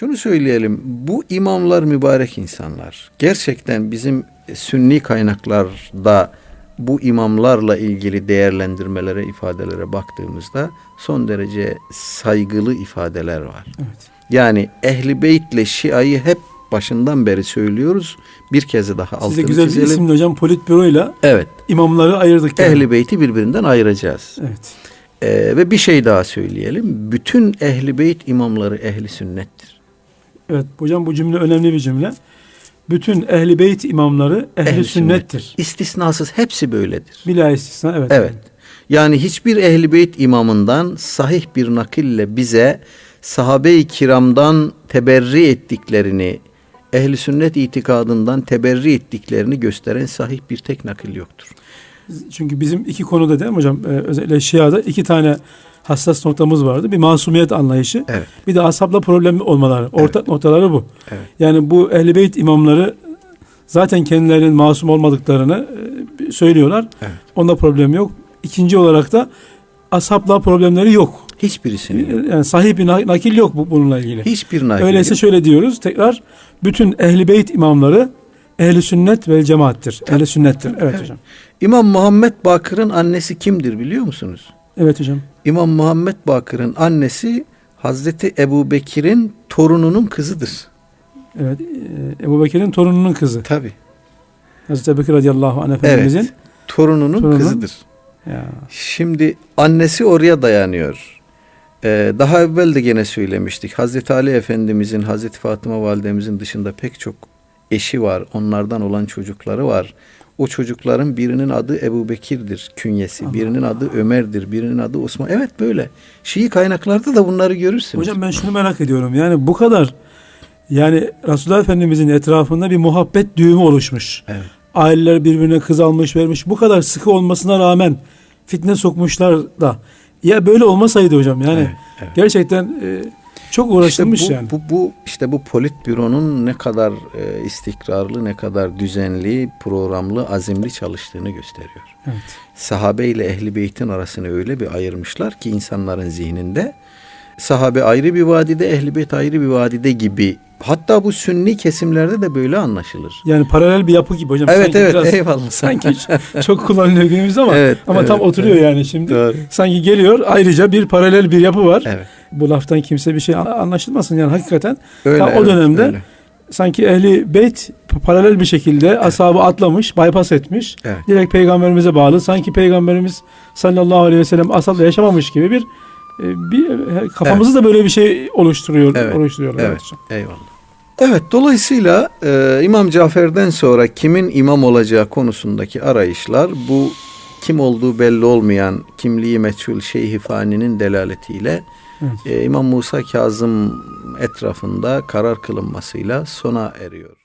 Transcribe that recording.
Şunu söyleyelim. Bu imamlar mübarek insanlar. Gerçekten bizim sünni kaynaklarda bu imamlarla ilgili değerlendirmelere, ifadelere baktığımızda son derece saygılı ifadeler var. Evet. Yani Ehli Beyt'le Şia'yı hep başından beri söylüyoruz. Bir kez daha altını Size güzel bir çizelim. isimle hocam politbüroyla Evet. imamları ayırdık. yani. Ehli Beyt'i birbirinden ayıracağız. Evet. Ee, ve bir şey daha söyleyelim. Bütün Ehli Beyt imamları ehli sünnettir. Evet hocam bu cümle önemli bir cümle. Bütün ehli beyt imamları ehli, Ehli sünnettir. İstisnasız hepsi böyledir. Bila istisna evet. Evet. Yani hiçbir ehli beyt imamından sahih bir nakille bize sahabe-i kiramdan teberri ettiklerini, ehli sünnet itikadından teberri ettiklerini gösteren sahih bir tek nakil yoktur. Çünkü bizim iki konuda değil mi hocam? Ee, özellikle Şia'da iki tane hassas noktamız vardı. Bir masumiyet anlayışı. Evet. Bir de ashabla problem olmaları. Ortak noktaları bu. Evet. Yani bu ehl beyt imamları zaten kendilerinin masum olmadıklarını e, söylüyorlar. Evet. Onda problem yok. İkinci olarak da ashabla problemleri yok. Hiçbirisinin. Yani sahih bir na- nakil yok bu, bununla ilgili. Hiçbir nakil Öyleyse yok. şöyle diyoruz tekrar bütün ehli beyt imamları ehli sünnet ve cemaattir. Ehli sünnettir. Evet, Evet. hocam. İmam Muhammed Bakır'ın annesi kimdir biliyor musunuz? Evet hocam. İmam Muhammed Bakır'ın annesi Hazreti Ebu Bekir'in torununun kızıdır. Evet. e, Ebu Bekir'in torununun kızı. Tabi. Hazreti Ebu Bekir radıyallahu anh efendimizin. Evet. Torununun Torunun- kızıdır. Ya. Şimdi annesi oraya dayanıyor. Ee, daha evvel de gene söylemiştik. Hazreti Ali Efendimizin, Hazreti Fatıma Validemizin dışında pek çok eşi var. Onlardan olan çocukları var. O çocukların birinin adı Ebu Bekir'dir künyesi. Allah birinin adı Ömer'dir. Birinin adı Osman. Evet böyle. Şii kaynaklarda da bunları görürsünüz. Hocam ben şunu merak ediyorum. Yani bu kadar yani Resulullah Efendimizin etrafında bir muhabbet düğümü oluşmuş. Evet. Aileler birbirine kız almış vermiş. Bu kadar sıkı olmasına rağmen fitne sokmuşlar da. Ya böyle olmasaydı hocam yani Evet, evet. gerçekten e, çok uğraşılmış İşte bu, yani. Bu, bu işte bu politbüronun ne kadar e, istikrarlı, ne kadar düzenli, programlı, azimli çalıştığını gösteriyor. Evet. Sahabe ile ehli beytin arasını öyle bir ayırmışlar ki insanların zihninde sahabe ayrı bir vadide, ehli beyt ayrı bir vadide gibi. Hatta bu sünni kesimlerde de böyle anlaşılır. Yani paralel bir yapı gibi hocam. Evet Sanki evet biraz- eyvallah. Sanki çok kullanılıyor günümüzde ama Evet, ama evet, tam oturuyor evet. yani şimdi. Doğru. Sanki geliyor ayrıca bir paralel bir yapı var. Evet. Bu laftan kimse bir şey anlaşılmasın yani hakikaten Öyle, o evet, dönemde öyle. sanki ehli beyt paralel bir şekilde ashabı atlamış, bypass etmiş. Evet. Direkt peygamberimize bağlı. Sanki peygamberimiz sallallahu aleyhi ve sellem ashabla yaşamamış gibi bir e, bir e, kafamızı da böyle bir şey oluşturuyor Evet, oluşturuyorlar. Evet. Eyvallah. Evet dolayısıyla e, İmam Cafer'den sonra kimin imam olacağı konusundaki arayışlar bu kim olduğu belli olmayan kimliği meçhul şeyh faninin delaletiyle Evet. e, İmam Musa Kazım etrafında karar kılınmasıyla sona eriyor.